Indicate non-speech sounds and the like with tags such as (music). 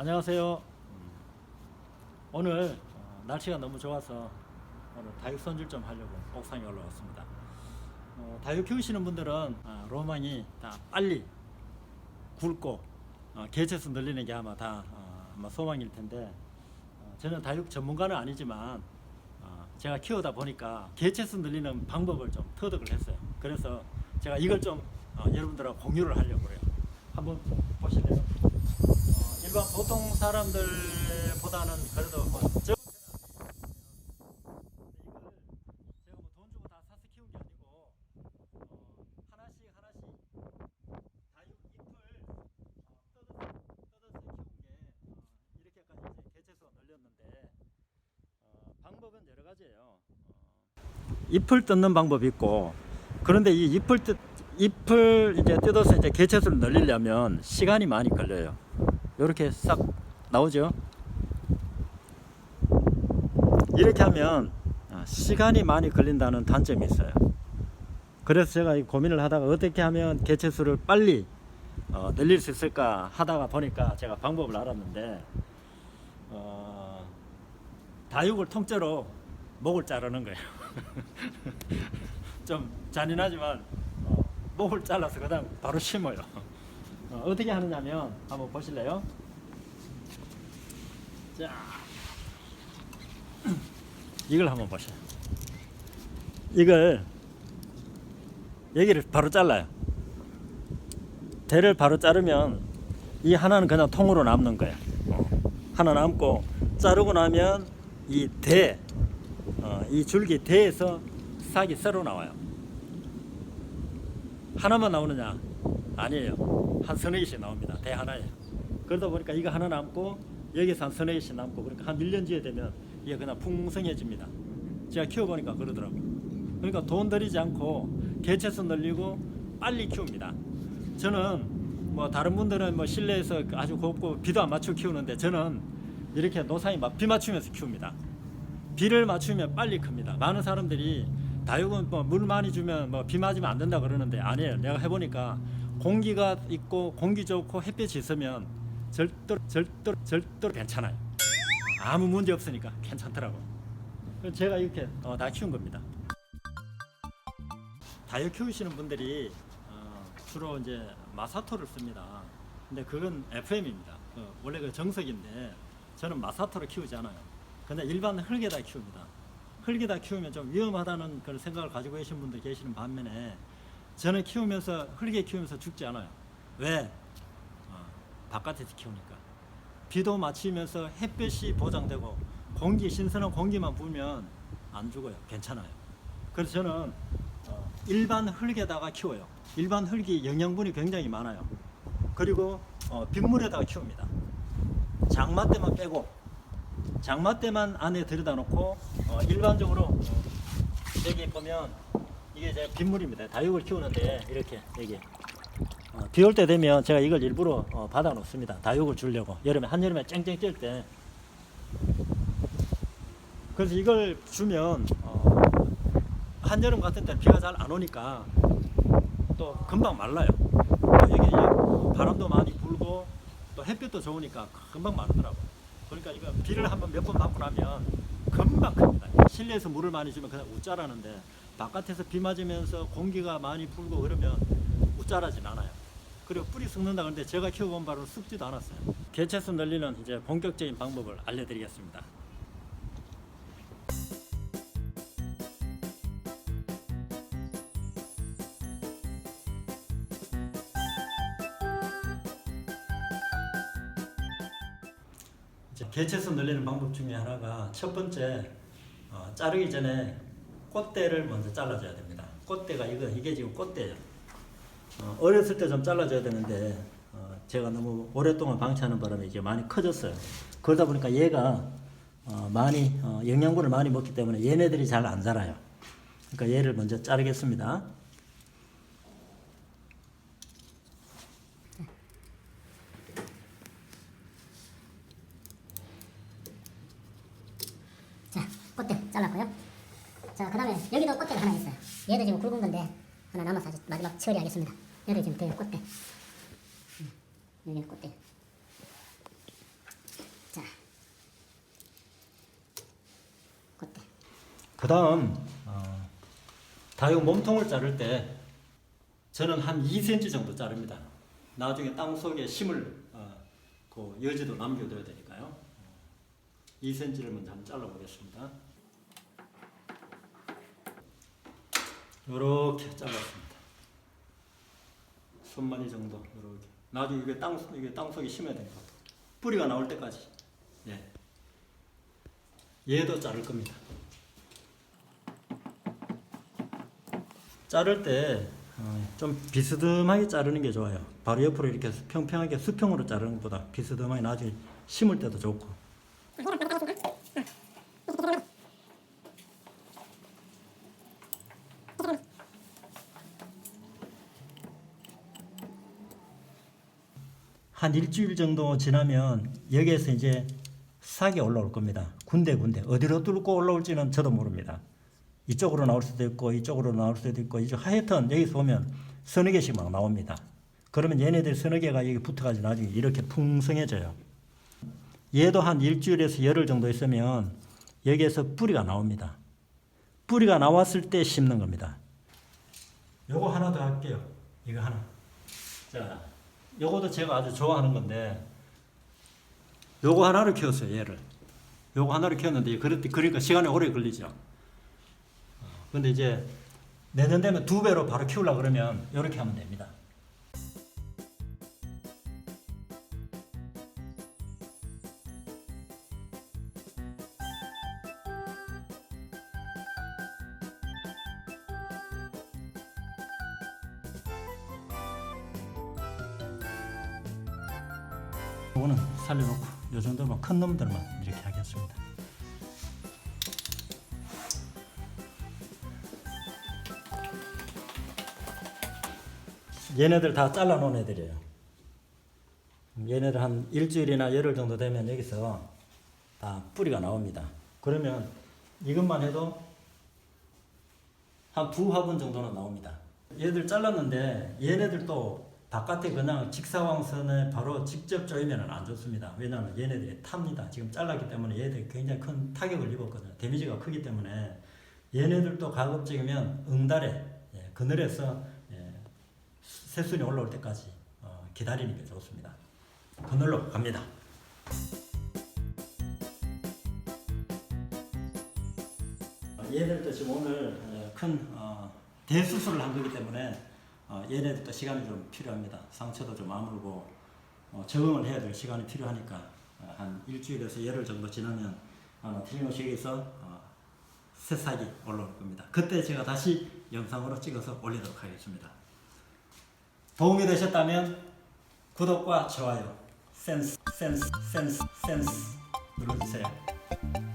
안녕하세요. 오늘 어, 날씨가 너무 좋아서 오늘 다육 손질 좀 하려고 옥상에 올라왔습니다. 어, 다육 키우시는 분들은 아, 로망이 다 빨리 굵고 어, 개체수 늘리는 게 아마 다 어, 아마 소망일 텐데 어, 저는 다육 전문가는 아니지만 어, 제가 키우다 보니까 개체수 늘리는 방법을 좀 터득을 했어요. 그래서 제가 이걸 좀 어, 여러분들하고 공유를 하려고 그래요. 한번 보실래요? 어, 일반 보통 사람들보다는 그래도 뭐 저- 근데 이걸 제가 뭐 돈 주고 다 사서 키운 게 아니고 어, 하나씩 하나씩 다육 잎을 어, 뜯어서 뜯어서 키운 게 어, 이렇게까지 개체수가 늘렸는데 어, 방법은 여러 가지예요. 어, 잎을 뜯는 방법이 있고 그런데 이 잎을 뜯 잎을 이제 뜯어서 이제 개체수를 늘리려면 시간이 많이 걸려요. 이렇게 싹 나오죠. 이렇게 하면 아, 시간이 많이 걸린다는 단점이 있어요. 그래서 제가 이 고민을 하다가 어떻게 하면 개체수를 빨리 어, 늘릴 수 있을까 하다가 보니까 제가 방법을 알았는데 어, 다육을 통째로 목을 자르는 거예요. (laughs) 좀 잔인하지만 어, 목을 잘라서 그다음 바로 심어요. 어, 어떻게 하느냐면 한번 보실래요? 자, 이걸 한번 보세요. 이걸 여기를 바로 잘라요. 대를 바로 자르면 이 하나는 그냥 통으로 남는. 어, 하나 남고 자르고 나면 이 대, 어, 이 줄기 대에서 싹이 새로 나와요. 하나만 나오느냐? 아니에요. 한 서너 개씩 나옵니다. 대 하나에. 그러다 보니까 이거 하나 남고 여기서 한 서너 개씩 남고 그러니까 한 1년 뒤에 되면 이게 그냥 풍성해집니다. 제가 키워보니까 그러더라고요. 그러니까 돈 들이지 않고 개체수 늘리고 빨리 키웁니다. 저는 뭐 다른 분들은 뭐 실내에서 아주 곱고 비도 안 맞추고 키우는데 저는 이렇게 노상이 막 비 맞추면서 키웁니다. 비를 맞추면 빨리 큽니다. 많은 사람들이 다육은 뭐 물 많이 주면 뭐 비 맞으면 안 된다 그러는데 아니에요. 내가 해보니까 공기가 있고 공기 좋고 햇빛이 있으면 절대로 절대로 절대로 괜찮아요. 아무 문제 없으니까 괜찮더라고. 그래서 제가 이렇게 어, 다 키운 겁니다. 다육 키우시는 분들이 어, 주로 이제 마사토를 씁니다. 근데 그건 FM입니다. 원래 그 정석인데 저는 마사토를 키우지 않아요. 근데 일반 흙에다 키웁니다. 흙에다 키우면 좀 위험하다는 그런 생각을 가지고 계신 분들 계시는 반면에 저는 키우면서 흙에 키우면서 죽지 않아요. 왜? 어, 바깥에서 키우니까. 비도 맞추면서 햇볕이 보장되고 공기 신선한 공기만 불면 안 죽어요. 괜찮아요. 그래서 저는 어, 일반 흙에다가 키워요. 일반 흙이 영양분이 굉장히 많아요. 그리고 어, 빗물에다가 키웁니다. 장마 때만 빼고 장마 때만 안에 들여다 놓고 어, 일반적으로 어, 여기 보면 이게 이제 빗물입니다. 다육을 키우는데 이렇게 여기 어, 비올 때 되면 제가 이걸 일부러 어, 받아 놓습니다. 다육을 주려고 여름에 한여름에 쨍쨍 찔때 그래서 이걸 주면 어, 한여름 같은 때 비가 잘 안 오니까 또 금방 말라요. 어, 이제 바람도 많이 불고 또 햇빛도 좋으니까 금방 마르더라고. 그러니까 이거 비를 한번 몇 번 맞고 나면 금방 큽니다. 실내에서 물을 많이 주면 그냥 웃자라는데 바깥에서 비 맞으면서 공기가 많이 불고 그러면 웃자라진 않아요. 그리고 뿌리 썩는다 그러는데 제가 키워본 바로 썩지도 않았어요. 개체수 늘리는 이제 본격적인 방법을 알려드리겠습니다. 개체수 늘리는 방법 중에 하나가 첫 번째 어, 자르기 전에 꽃대를 먼저 잘라줘야 됩니다. 꽃대가 이거 이게 지금 꽃대예요. 어, 어렸을 때 좀 잘라줘야 되는데 어, 제가 너무 오랫동안 방치하는 바람에 이제 많이 커졌어요. 그러다 보니까 얘가 어, 많이 어, 영양분을 많이 먹기 때문에 얘네들이 잘 안 자라요. 그러니까 얘를 먼저 자르겠습니다. 자, 꽃대 잘랐고요. 자, 그 다음에 여기도 꽃대가 하나 있어요. 얘도 지금 굵은 건데 하나 남아서 아직 마지막 처리하겠습니다. 얘를 지금 돼요, 꽃대. 음, 여기는 꽃대. 자. 꽃대. 그 다음, 어, 다육 몸통을 자를 때 저는 한 2cm 정도 자릅니다. 나중에 땅 속에 심을 어, 그 열지도 남겨둬야 되니까요. 어, 2cm를 먼저 한번 잘라보겠습니다. 이렇게 잘랐습니다. 손마디 정도 이렇게. 나중에 이게 땅 이게 땅 속에 심어야 되니까 뿌리가 나올 때까지. 예. 얘도 자를 겁니다. 자를 때 좀 비스듬하게 자르는 게 좋아요. 바로 옆으로 이렇게 평평하게 수평으로 자르는 것보다 비스듬하게 나중에 심을 때도 좋고. 한 일주일 정도 지나면 여기에서 이제 싹이 올라올 겁니다. 군데군데 어디로 뚫고 올라올지는 저도 모릅니다. 이쪽으로 나올 수도 있고 이쪽으로 나올 수도 있고 이쪽 하여튼 여기서 보면 서너 개씩 막 나옵니다. 그러면 얘네들 서너 개가 여기 붙어가지고 나중에 이렇게 풍성해져요. 얘도 한 일주일에서 열흘 정도 있으면 여기에서 뿌리가 나옵니다. 뿌리가 나왔을 때 심는 겁니다. 요거 하나 더 할게요. 이거 하나. 자, 요거도 제가 아주 좋아하는 건데 요거 하나를 키웠어요, 얘를. 요거 하나를 키웠는데 그러니까 시간이 오래 걸리죠. 어, 근데 이제 내년 되면 두 배로 바로 키우려 그러면 이렇게 하면 됩니다. 요거는 살려놓고 요 정도만 큰 놈들만 이렇게 하겠습니다. 얘네들 다 잘라놓은 애들이에요. 얘네들 한 일주일이나 열흘 정도 되면 여기서 다 뿌리가 나옵니다. 그러면 이것만 해도 한 두 화분 정도는 나옵니다. 얘들 잘랐는데 얘네들도 바깥에 그냥 직사광선에 바로 직접 쪼이면 안 좋습니다. 왜냐하면 얘네들이 탑니다. 지금 잘랐기 때문에 얘들이 굉장히 큰 타격을 입었거든요. 데미지가 크기 때문에 얘네들도 가급적이면 응달에 예, 그늘에서 예, 새순이 올라올 때까지 어, 기다리는 게 좋습니다. 그늘로 갑니다. 얘들도 지금 오늘 어, 큰 어, 대수술을 한 거기 때문에 어, 얘네들도 시간이 좀 필요합니다. 상처도 좀 아물고 어, 적응을 해야 될 시간이 필요하니까 어, 한 일주일에서 열흘 정도 지나면 아마 트리노식에서 어, 새싹이 올라올 겁니다. 그때 제가 다시 영상으로 찍어서 올리도록 하겠습니다. 도움이 되셨다면 구독과 좋아요, 센스, 센스, 센스, 센스 눌러주세요.